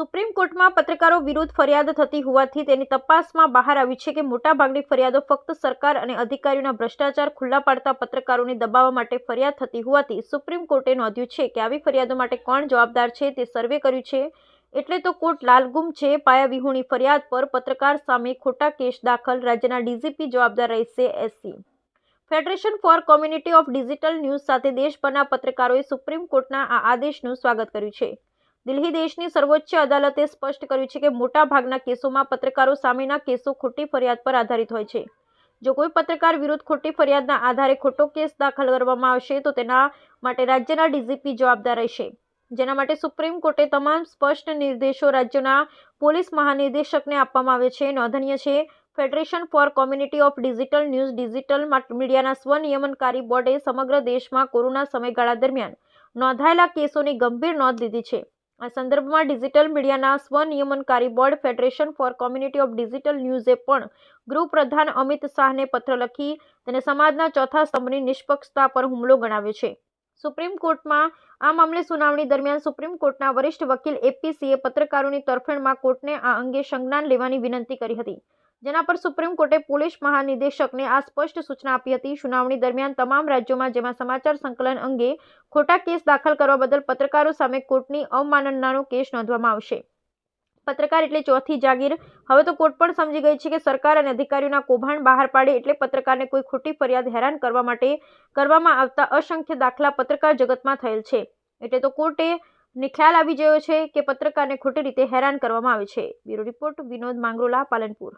Supreme કોર્ટમાં પત્રકારો વિરુદ્ધ ફરિયાદ થતી હોવાથી તેની તપાસમાં બહાર આવ્યું છે કે મોટાભાગની ફરિયાદો ફક્ત સરકાર અને અધિકારીઓના ભ્રષ્ટાચાર ખુલ્લા પાડતા પત્રકારોને દબાવવા માટે ફરિયાદ થતી હોવાથી સુપ્રીમ કોર્ટે નોંધ્યું છે કે આવી ફરિયાદો માટે કોણ જવાબદાર છે તે સર્વે કર્યું છે. એટલે તો કોર્ટ લાલગુમ છે, પાયાવિહોણી ફરિયાદ પર પત્રકાર સામે ખોટા કેસ દાખલ, રાજ્યના ડીજીપી જવાબદાર રહેશે SC federation for community of digital news સાથે દેશભરના પત્રકારોએ સુપ્રીમ કોર્ટના આ આદેશનું સ્વાગત કર્યું છે. દિલ્હી દેશની સર્વોચ્ચ અદાલતે સ્પષ્ટ કર્યું છે કે મોટા ભાગના કેસોમાં પત્રકારો સામેના કેસો ખોટી ફરિયાદ પર આધારિત હોય છે. જો કોઈ પત્રકાર વિરુદ્ધ ખોટી ફરિયાદના આધારે ખોટો કેસ દાખલ કરવામાં આવશે, તો તેના માટે રાજ્યના ડીજીપી જવાબદાર રહેશે. જેના માટે સુપ્રીમ કોર્ટે તમામ સ્પષ્ટ નિર્દેશો રાજ્યના પોલીસ મહાનિર્દેશકને આપવામાં આવે છે. નોંધનીય છે, federation for community of digital news digital મીડિયાના સ્વનિયમનકારી બોર્ડે સમગ્ર દેશમાં કોરોના સમયગાળા દરમિયાન નોંધાયેલા કેસોની ગંભીર નોંધ લીધી છે. આ સંદર્ભમાં ડિજિટલ મીડિયાના સ્વનિયમનકારી board federation for community of digital ન્યૂઝે પણ ગૃહપ્રધાન અમિત શાહને પત્ર લખી તેને સમાજના ચોથા સ્તંભની નિષ્પક્ષતા પર હુમલો ગણાવ્યો છે. સુપ્રીમ કોર્ટમાં આ મામલે સુનાવણી દરમિયાન સુપ્રીમ કોર્ટના વરિષ્ઠ વકીલ એપીસીએ પત્રકારોની તરફેણમાં કોર્ટને આ અંગે સંજ્ઞાન લેવાની વિનંતી કરી હતી. જેના પર સુપ્રીમ કોર્ટે પોલીસ મહાનિદેશકને આ સ્પષ્ટ સૂચના આપી હતી. સુનાવણી દરમિયાન તમામ રાજ્યોમાં, જેમાં સમાચાર સંકલન અંગે ખોટા કેસ દાખલ કરવા બદલ પત્રકારો સામે કોર્ટની અવમાનનાનો કેસ નોંધવામાં આવશે. પત્રકાર એટલે ચોથી જાગીર. હવે તો કોર્ટ પણ સમજી ગઈ છે કે સરકાર અને અધિકારીઓના કૌભાંડ બહાર પાડે એટલે પત્રકારને કોઈ ખોટી ફરિયાદ હેરાન કરવા માટે કરવામાં આવતા અસંખ્ય દાખલા પત્રકાર જગતમાં થયેલ છે. એટલે તો કોર્ટે ને ખ્યાલ આવી ગયો છે કે પત્રકારને ખોટી રીતે હેરાન કરવામાં આવે છે. Bureau report Vinod Mangrola, Palanpur.